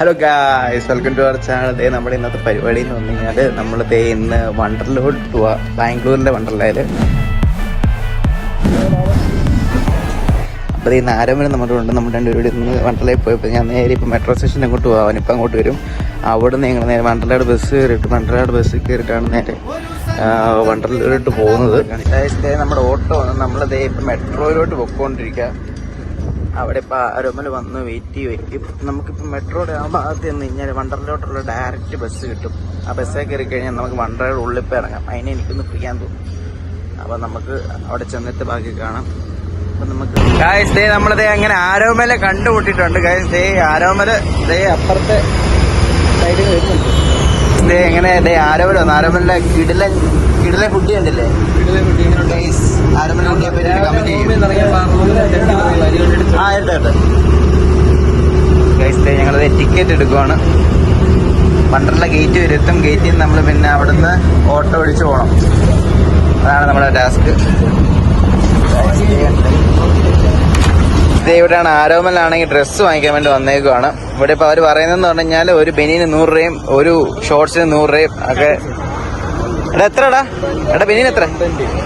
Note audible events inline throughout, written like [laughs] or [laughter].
Hello guys welcome to our channel ദേ നമ്മുടെ ഇന്നത്തെ പരിപാടി എന്ന് പറഞ്ഞു കഴിഞ്ഞാൽ നമ്മൾ ദേ ഇന്ന് വണ്ടർലോട്ട് പോവാ ബാംഗ്ലൂരിന്റെ വണ്ടർലയിൽ അപ്പോൾ ഈ നാരം വരെ നമ്മുടെ ഉണ്ട് നമ്മൾ രണ്ടുപേരും ഇന്ന് വണ്ടർലായി പോയപ്പോൾ ഞാൻ നേരെ ഇപ്പോൾ മെട്രോ സ്റ്റേഷനിൽ അങ്ങോട്ട് പോകാം അവനിപ്പോൾ അങ്ങോട്ട് വരും. അവിടെ നിന്ന് ഞങ്ങൾ നേരെ വണ്ടർലയുടെ ബസ് കയറിയിട്ട് വണ്ടർലയുടെ ബസ് കയറിയിട്ടാണ് നേരെ വണ്ടർലയിലോട്ട് പോകുന്നത്. നമ്മുടെ ഓട്ടോ നമ്മൾ ദേ ഇപ്പം മെട്രോയിലോട്ട് പൊക്കോണ്ടിരിക്കുക അവിടെ ഇപ്പൊ അരമല വന്ന് വെയിറ്റ് ചെയ്യും നമുക്കിപ്പോൾ മെട്രോയുടെ ആ ഭാഗത്ത് നിന്ന് കഴിഞ്ഞാൽ വണ്ടറിലോട്ടുള്ള ഡയറക്റ്റ് ബസ് കിട്ടും. ആ ബസ്സേ കയറി കഴിഞ്ഞാൽ നമുക്ക് വണ്ടറയുടെ ഉള്ളിൽ പോയി ഇറങ്ങാം. അതിനെ എനിക്കൊന്ന് പിടിക്കാൻ തോന്നും. അപ്പോൾ നമുക്ക് അവിടെ ചെന്നിട്ട് ബാക്കി കാണാം. അപ്പം നമുക്ക് ഗായ്സ് ദേ നമ്മളിതേ അങ്ങനെ ആരോമല കണ്ടുമുട്ടിയിട്ടുണ്ട്. ഗായ്സ് ദേ ആരോമല ദേ അപ്പുറത്തെ സൈഡിൽ വരുന്നുണ്ട് ദേ എങ്ങനെ? ദേ ആരോപണോ ആരോമലിന്റെ കിടില കിടില കുട്ടി കണ്ടില്ലേ? പറ്റി കമന്റ് ചെയ്യും. ആ ഉണ്ട് ഉണ്ട്. ഗൈസ് ഞങ്ങളത് ടിക്കറ്റ് എടുക്കുവാണ്. പണ്ടുള്ള ഗേറ്റ് വരെ എത്തും. ഗേറ്റിൽ നിന്ന് നമ്മൾ പിന്നെ അവിടുന്ന് ഓട്ടോ ഒഴിച്ചു പോകണം അതാണ് നമ്മുടെ ടാസ്ക് ഇവിടെയാണ് ആരോമലാണെങ്കിൽ ഡ്രസ്സ് വാങ്ങിക്കാൻ വേണ്ടി വന്നേക്കുവാണ്. ഇവിടെ ഇപ്പൊ അവർ പറയുന്നതെന്ന് പറഞ്ഞു കഴിഞ്ഞാൽ ഒരു ബെനിന് നൂറ് രൂപയും ഒരു ഷോർട്സിന് നൂറ് രൂപയും ഒക്കെ എടാ എത്ര എടാ എടാ ബെനിന് എത്ര?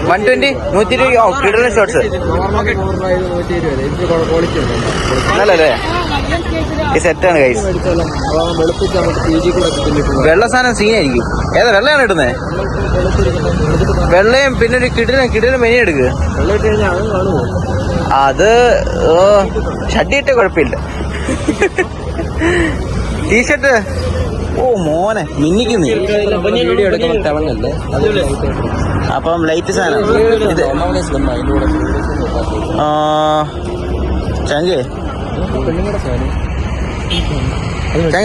വൺ ട്വന്റി നൂറ്റി ഇരുപത് ഓ കിടലൻ ഷോർട്സ് നല്ലല്ലേ? ഈ സെറ്റാണ് കൈസ് വെള്ള സാധനം സീനായിരിക്കും ഏതാ വെള്ളയാണ് ഇടുന്നത് വെള്ളയും പിന്നെ ഒരു കിടിലും കിടിലും മെനി എടുക്കുക അത് ഓ കുഴപ്പമില്ല. [laughs] ടീഷർട്ട് ഓ മോനെ മിന്നിക്കുന്നു വീഡിയോ എടുക്കുമ്പോൾ തിളങ്ങല്ലേ? അപ്പം ലൈറ്റ് സാധനം. ഇത് ചങ്കേ.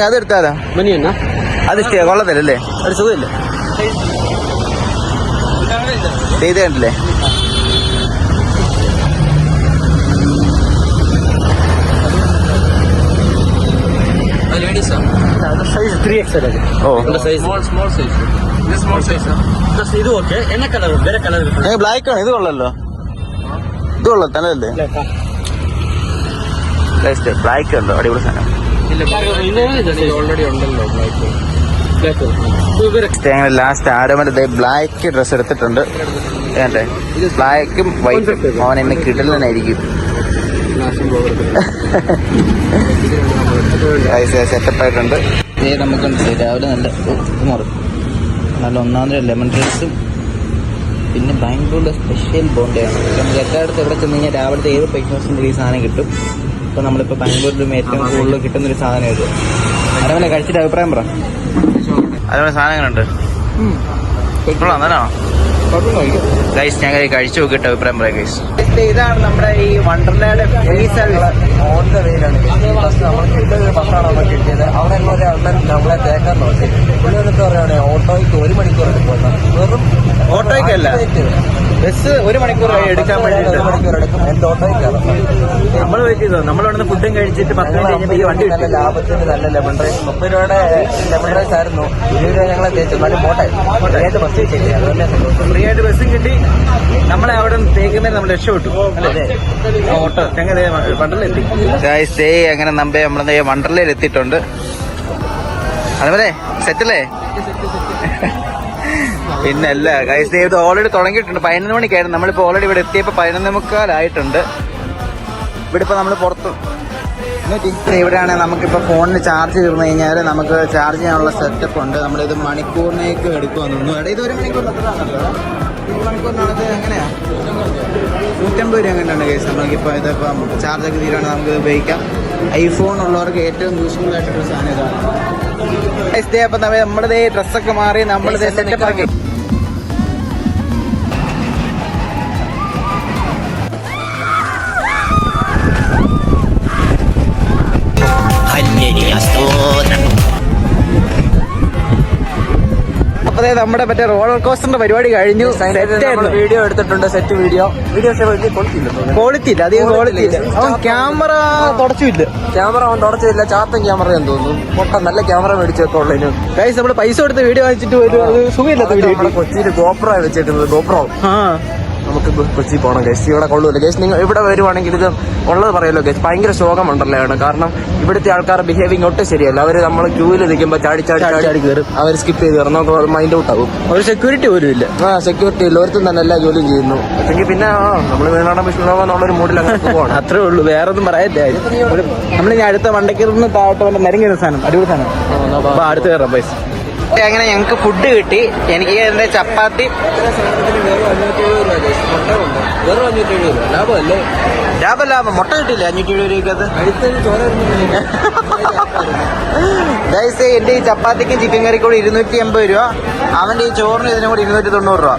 അത് എടുത്താലോ മിനി എന്നാ? അത് ഇഷ്ട കൊള്ളത്തില്ലല്ലേ ഒരു സുഖമില്ല. ചെയ്തേ കണ്ടില്ലേ? ത്രീ എക്സ് അല്ലേ? ഓ. സൈസ് സ്മോൾ സ്മോൾ സൈസ് ഇത് സ്മോൾ സൈസാ ഇത് ഓക്കെ എന്ന കളർ ಬೇರೆ കളർ ഏ ബ്ലാക്ക് ആണ്. ഇത് കൊള്ളല്ലോ ഇത് കൊള്ളാം തലല്ലേ ബ്ലാക്ക് ഉണ്ടോ? അടിപൊളി സാധനം. ഓൾറെഡി ഉണ്ടല്ലോ ബ്ലാക്ക് ഞങ്ങൾ ലാസ്റ്റ് ആരോമന്റെ ബ്ലാക്ക് ഡ്രസ് എടുത്തിട്ടുണ്ട്. ഏണ്ടേ? ബ്ലാക്കും വൈറ്റും അവൻ എന്നെ കിടലനായിരിക്കും സെറ്റപ്പ് ആയിട്ടുണ്ട്. ഇതേ നമുക്കുണ്ട് രാവിലെ നല്ല മാറും നല്ല ഒന്നാം തരം ലെമൺ റൈസും പിന്നെ ബാംഗ്ലൂരിലെ സ്പെഷ്യൽ ബോണ്ടയാണ് നമുക്ക് എല്ലായിടത്തും എവിടെ ചെന്ന് കഴിഞ്ഞാൽ രാവിലത്തെ ഏത് ബ്രേക്ക്ഫാസ്റ്റിന്റെ ഈ സാധനം കിട്ടും ഇപ്പം നമ്മളിപ്പോൾ ബാംഗ്ലൂരിലും ഏറ്റവും കൂടുതൽ കിട്ടുന്നൊരു സാധനം ഇത് അതേപോലെ കഴിച്ചിട്ട് അഭിപ്രായം പറ അതേപോലെ സാധനങ്ങളുണ്ട് ഗൈസ് ഞാൻ കഴിച്ചു നോക്കിയിട്ട് അഭിപ്രായം പറയാം ഗൈസ് ഇതാണ് നമ്മുടെ ഈ വണ്ടർലാൻഡ് ഓൺ ദ വേയിലാണ് നമ്മൾക്ക് ഇതൊരു ബസ്സാണ് നമുക്ക് കിട്ടിയത് അവിടെ ഉള്ള ഒരു അണ്ണൻ നമ്മളെ തേക്കാൻ നോക്കി പുള്ളി എന്നിട്ട് പറയുകയാണെ ഓട്ടോയ്ക്ക് ഒരു മണിക്കൂർ എടുക്കും വെറും ഓട്ടോയ്ക്കല്ല ബസ് ഒരു മണിക്കൂർ എടുക്കാൻ വേണ്ടിട്ട് വേണ്ടിയിട്ട്. നമ്മൾ വെയിറ്റ് ചെയ്തോ? നമ്മളിവിടെ ഫുഡും കഴിച്ചിട്ട് പത്ത് മിനിറ്റ് കഴിഞ്ഞപ്പോൾ ഈ വണ്ടി നല്ല ലാഭത്തിന് നല്ല ലെമൺ റൈസ് മുപ്പത് രൂപയുടെ ലെമൺ റൈസ് ആയിരുന്നു ഇരുപത് രൂപ ഞങ്ങളെ തേച്ചു എന്നാലും പോട്ടെ ഏത് ബസ് കിട്ടി അതുപോലെ ഫ്രീ ആയിട്ട് ബസ്സും കിട്ടി നമ്മളെ അവിടെ തേക്കുന്നതിന് നമ്മൾ രക്ഷപ്പെട്ടു ഓട്ടോ ഞങ്ങൾ അങ്ങനെ നമ്മെ നമ്മളെ വണ്ടർലയിൽ എത്തിയിട്ടുണ്ട് അതുപോലെ സെറ്റല്ലേ പിന്നെ അല്ല ഗൈസ് ഇത് ഓൾറെഡി തുടങ്ങിയിട്ടുണ്ട്. പതിനൊന്ന് മണിക്കായിരുന്നു. നമ്മളിപ്പോൾ ഓൾറെഡി ഇവിടെ എത്തിയപ്പോൾ പതിനൊന്ന് മുക്കാലായിട്ടുണ്ട്. ഇവിടെ ഇപ്പോൾ നമ്മൾ പുറത്ത് ഇവിടെയാണ് നമുക്കിപ്പോൾ ഫോണിന് ചാർജ് തീർന്നു കഴിഞ്ഞാൽ നമുക്ക് ചാർജ് ചെയ്യാനുള്ള സെറ്റപ്പ് ഉണ്ട്. നമ്മളിത് മണിക്കൂറിനേക്ക് എടുക്കുമെന്ന് തോന്നുന്നു. ഇത് ഒരു മണിക്കൂറിന് എത്രയാണല്ലോ ഒരു മണിക്കൂറിനാണ് എങ്ങനെയാണ് എങ്ങനെയാ? നൂറ്റമ്പത് രൂപ എങ്ങനെയാണ് കേസ് നമുക്കിപ്പോൾ ഇതിപ്പം ചാർജൊക്കെ തീരുവാണെങ്കിൽ നമുക്ക് ഉപയോഗിക്കാം. ഐഫോൺ ഉള്ളവർക്ക് ഏറ്റവും യൂസ്ഫുൾ ആയിട്ടുള്ള സാധനം ഇതാണ്. അപ്പം നമ്മുടെ ഡ്രസ്സൊക്കെ മാറി നമ്മളിത് സെറ്റപ്പ് ആക്കി. അപ്പൊ നമ്മുടെ മറ്റേ റോളർ കോസ്റ്ററിന്റെ പരിപാടി കഴിഞ്ഞു. വീഡിയോ എടുത്തിട്ടുണ്ട് സെറ്റ് വീഡിയോ വീഡിയോ ക്വാളിറ്റി ഇല്ല അധികം ക്വാളിറ്റി ഇല്ല. അവൻ ക്യാമറ തുടച്ചില്ല. ക്യാമറ അവൻ തുടച്ചില്ല. ചാത്തൻ ക്യാമറ എന്ന് തോന്നുന്നു. പൊട്ട നല്ല ക്യാമറ മേടിച്ചു വെക്കുള്ളതിന് ഗൈസ് നമ്മൾ പൈസ കൊടുത്ത് വീഡിയോ വാങ്ങിച്ചിട്ട് ഒരു അത് സുഖമില്ലാത്ത വീഡിയോ കൊച്ചിയിൽ ഗോപ്രോ വെച്ചേക്കുന്നത്. ഗോപ്രോ ആ. നമുക്ക് കൊച്ചി പോകണം ഗേസ് ഇവിടെ കൊള്ളൂല. ഗേസ് നിങ്ങൾ ഇവിടെ വരുവാണെങ്കിൽ ഇത് ഉള്ളത് പറയല്ലോ ഗേസ് ഭയങ്കര ശോകമുണ്ടല്ലാണ് കാരണം ഇവിടുത്തെ ആൾക്കാരുടെ ബിഹേവിങ് ഒട്ടും ശരിയല്ല. അവർ നമ്മൾ ക്യൂവിൽ നിൽക്കുമ്പോൾ ചാടി ചാടി ചാടി ചാടി കയറും അവർ സ്കിപ്പ് ചെയ്ത് കയറും നമുക്ക് മൈൻഡ് ഔട്ട് ആകും ഒരു സെക്യൂരിറ്റി പോലും ഇല്ല. ആ സെക്യൂരിറ്റി ഇല്ല. ഒരുത്തും തന്നെ എല്ലാ ജോലിയും ചെയ്യുന്നു. അല്ലെങ്കിൽ പിന്നെ നമ്മൾ വീണാടം വിഷ്ണു എന്നുള്ളൊരു മൂഡിൽ അങ്ങനെ പോകണം അത്രേ ഉള്ളൂ. വേറെ ഒന്നും പറയാനില്ല. നമ്മൾ ഇനി അടുത്ത വണ്ടക്കിറന്ന് താഴോട്ട് വന്ന നിരങ്ങിയ സാധനം. അടിപൊളി സാധനം. അടുത്ത് കയറാം പൈസ അങ്ങനെ ഞങ്ങൾക്ക് ഫുഡ് കിട്ടി. എനിക്ക് എന്റെ ചപ്പാത്തി? ലാഭം ലാഭം മുട്ട കിട്ടില്ല അഞ്ഞൂറ്റി എഴുപത് രൂപക്കത് ഗൈസ് എന്റെ ഈ ചപ്പാത്തിക്കും ചിക്കൻ കറിക്കൂടെ കൂടി ഇരുന്നൂറ്റി എൺപത് രൂപ. അവന്റെ ഈ ചോറിന് ഇതിനും കൂടി ഇരുന്നൂറ്റി തൊണ്ണൂറ് രൂപ.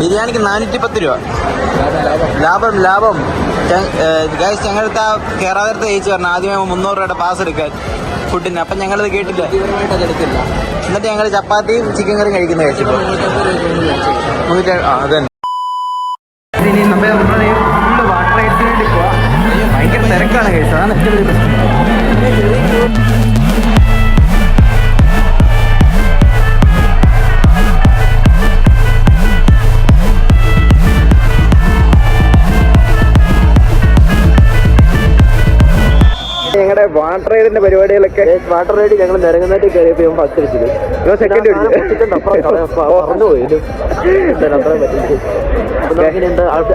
ബിരിയാണിക്ക് നാനൂറ്റി പത്ത് രൂപ. ലാഭം ലാഭം. ഗൈസ് ഞങ്ങളടുത്ത് ആ കേറാതിരത്തെ ചേച്ചി പറഞ്ഞു ആദ്യമേ മുന്നൂറ് രൂപയുടെ പാസ് എടുക്കാൻ ഫുഡിന് അപ്പം ഞങ്ങളിത് കേട്ടില്ല? എന്നിട്ട് ഞങ്ങൾ ചപ്പാത്തിയും ചിക്കൻ കറിയും കഴിക്കുന്ന കഴിച്ചിട്ടു ഭയങ്കര തിരക്കാണ് കഴിച്ചത് അതാണ് ഏറ്റവും വലിയ പ്രശ്നം. ഞങ്ങളുടെ വാട്ടർ റൈഡിന്റെ പരിപാടികളൊക്കെ വാട്ടർ റൈഡ് ഞങ്ങൾ നിരങ്ങുന്നതായിട്ട് കയറി ഇവൻ ഫസ്റ്റ് അടിച്ചത് സെക്കൻഡ്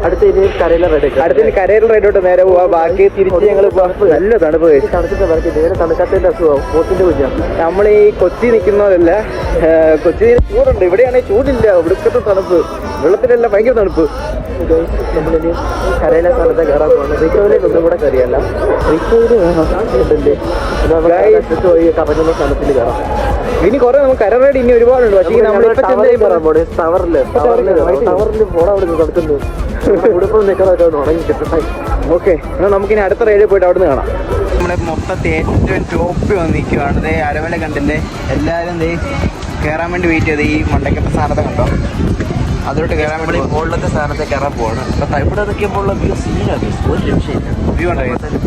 അടുത്ത ഇനി കരയിലെ റൈഡ് അടുത്ത കരയിൽ റൈഡോട്ട് നേരെ പോവാ. ബാക്കി തിരിച്ച് ഞങ്ങൾ നല്ല തണുപ്പ് തണുത്തിട്ട് നേരെ തണുക്കാത്തതിന്റെ അസുഖം പോത്തിന്റെ നമ്മൾ ഈ കൊച്ചി നിൽക്കുന്നതല്ല കൊച്ചി ചൂടുണ്ട്. ഇവിടെയാണെങ്കിൽ ചൂടില്ല. ഇവിടുത്തെ തണുപ്പ്. വെള്ളത്തിലല്ല ഭയങ്കര തണുപ്പ്. നമ്മളിനി കരയിലെ സ്ഥലത്ത് കയറാൻ പോകുന്നത് റിക്കവറിയിൽ ഒന്നും കൂടെ കയറിയല്ല റിക്കവറി പോയി കറങ്ങുന്ന സ്ഥലത്തിൽ കയറാം. ഇനി കുറെ നമുക്ക് കര റൈഡ് ഇനി ഒരുപാടുണ്ട്. പക്ഷേ നമ്മളിപ്പോ ടവറിൽ ടവറിൽ പോടാ അവിടെ നടക്കുന്നു ഉടുപ്പം നിൽക്കണമൊക്കെ ഒന്ന് ഉണങ്ങി കിട്ടണം ഓക്കെ എന്നാൽ നമുക്കിനി അടുത്ത റൈഡിൽ പോയിട്ട് അവിടെ നിന്ന് കാണാം. നമ്മുടെ മൊത്തത്തിൽ ഏറ്റവും ടോപ്പ് വന്ന് നിൽക്കുകയാണ്. ദേ അരമല കണ്ടില്ലേ? എല്ലാവരും ദേ കയറാൻ വേണ്ടി വെയിറ്റ് ചെയ്ത്. ഈ മണ്ടക്കത്തെ സ്ഥാനത്ത് കണ്ടോ? അതിലോട്ട് കയറാൻ വേണ്ടി മുകളിലത്തെ സ്ഥാനത്ത് കയറാൻ പോവാണ്. അപ്പൊ ഇവിടെ നിൽക്കുമ്പോൾ ഉള്ള വ്യൂ സീനാണ് ഒരു രക്ഷയില്ല. വ്യൂ ഉണ്ടോ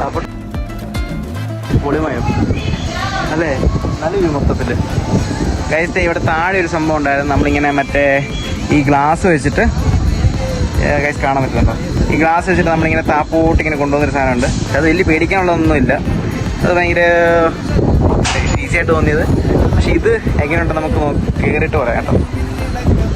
അവിടെ പൊളിമയം. അല്ലേ? നല്ല വ്യൂ മൊത്തത്തിൽ കഴിച്ച ഇവിടെ താഴെ ഒരു സംഭവം ഉണ്ടായിരുന്നു. നമ്മളിങ്ങനെ മറ്റേ ഈ ഗ്ലാസ് വെച്ചിട്ട് കഴിച്ച് കാണാൻ പറ്റുന്നുണ്ടോ ഈ ഗ്ലാസ് വെച്ചിട്ട് നമ്മളിങ്ങനെ താപ്പോട്ട് ഇങ്ങനെ കൊണ്ടുവന്നൊരു സാധനമുണ്ട്. അത് വലിയ പേടിക്കാനുള്ളതൊന്നുമില്ല. അത് ഭയങ്കര ഈസിയായിട്ട് തോന്നിയത്. പക്ഷെ ഇത് എങ്ങനെയുണ്ടോ നമുക്ക് കയറിയിട്ട് പറയാം കേട്ടോ.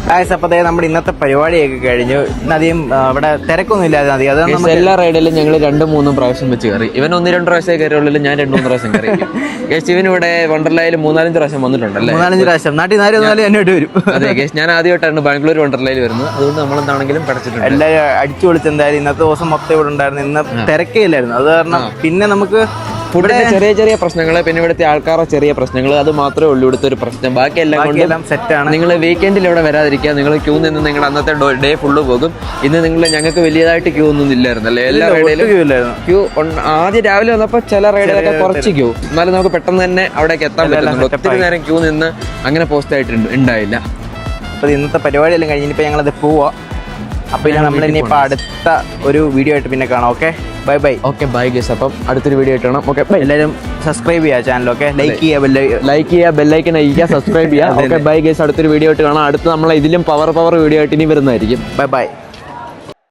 ഗായ്സ് അപ്പോൾ അതായത് നമ്മുടെ ഇന്നത്തെ പരിപാടിയൊക്കെ കഴിഞ്ഞു. അധികം ഇവിടെ തിരക്കൊന്നും ഇല്ലാതെ അത് നമുക്ക് എല്ലാ റൈഡിലും ഞങ്ങൾ രണ്ടും മൂന്നും പ്രാവശ്യം വെച്ച് കയറി. ഇവൻ ഒന്ന് രണ്ട് പ്രാവശ്യം കയറിയുള്ളൂ ഞാൻ രണ്ട് മൂന്ന് പ്രാവശ്യം കയറി. [laughs] ഗേസ് ഇവൻ ഇവിടെ വണ്ടർലായിൽ മൂന്നാലഞ്ച് പ്രാവശ്യം വന്നിട്ടുണ്ടല്ലേ? മൂന്നാലഞ്ച് പ്രാവശ്യം. നാട്ടിൽ നാല് നാല് എന്നോട്ട് വരും. അതെ ഗേസ് ഞാൻ ആദ്യമായിട്ടാണ് ബാംഗ്ലൂർ വണ്ടർലയിൽ വരുന്നത്. അതുകൊണ്ട് നമ്മൾ എന്താണെങ്കിലും പഠിച്ചിട്ടുണ്ട്. എല്ലാവരും അടിച്ചു വിളിച്ചെന്തായാലും ഇന്നത്തെ ദിവസം മൊത്തം ഇവിടെ ഉണ്ടായിരുന്നു. ഇന്ന് തിരക്കേ ഇല്ലായിരുന്നു. അത് കാരണം പിന്നെ നമുക്ക് ഫുഡിന്റെ ചെറിയ ചെറിയ പ്രശ്നങ്ങൾ പിന്നെ ഇവിടുത്തെ ആൾക്കാരുടെ ചെറിയ പ്രശ്നങ്ങൾ അത് മാത്രമേ ഉള്ളൂ ഇവിടുത്തെ ഒരു പ്രശ്നം. ബാക്കിയെല്ലാം കൊണ്ട് സെറ്റ് സെറ്റാണ് നിങ്ങൾ വീക്കെൻഡിൽ ഇവിടെ വരാതിരിക്കുക. നിങ്ങൾ ക്യൂ നിന്ന് നിങ്ങളുടെ അന്നത്തെ ഡേ ഫുള്ള് പോകും. ഇന്ന് നിങ്ങൾ ഞങ്ങൾക്ക് വലിയതായിട്ട് ക്യൂ ഒന്നും ഇല്ലായിരുന്നല്ലേ എല്ലാ റൈഡിലും ഇല്ലായിരുന്നു. ക്യൂ ആദ്യം രാവിലെ വന്നപ്പോൾ ചില റൈഡിലൊക്കെ കുറച്ച് ക്യൂ എന്നാലും നമുക്ക് പെട്ടെന്ന് തന്നെ അവിടേക്ക് എത്താൻ പറ്റുന്നുണ്ട് ഒത്തിരി നേരം ക്യൂ നിന്ന് അങ്ങനെ പോസ്റ്റ് ഉണ്ടായില്ല. അപ്പോൾ ഇന്നത്തെ പരിപാടിയെല്ലാം കഴിഞ്ഞ് ഇനിയിപ്പോൾ ഞങ്ങളത് പോവാ. അപ്പോൾ ഇനി നമ്മൾ ഇനി അടുത്ത ഒരു വീഡിയോ ആയിട്ട് പിന്നെ കാണാം okay bye bye okay bye guys അപ്പം അടുത്തൊരു വീഡിയോ ആയിട്ട് കാണാം. ഓക്കെ എല്ലാവരും സബ്സ്ക്രൈബ് ചെയ്യുക ചാനൽ ഓക്കെ ലൈക്ക് ചെയ്യാ ബെല്ല ലൈക്ക് ചെയ്യുക ബെല്ലൈക്കൻ അയക്കുക സബ്സ്ക്രൈബ് ചെയ്യുക ഓക്കെ ബൈ ഗസ് അടുത്തൊരു വീഡിയോ ആയിട്ട് കാണാം. അടുത്ത് നമ്മൾ ഇതിലും പവർ പവർ വീഡിയോ ആയിട്ട് ഇനി വരുന്നതായിരിക്കും. Bye bye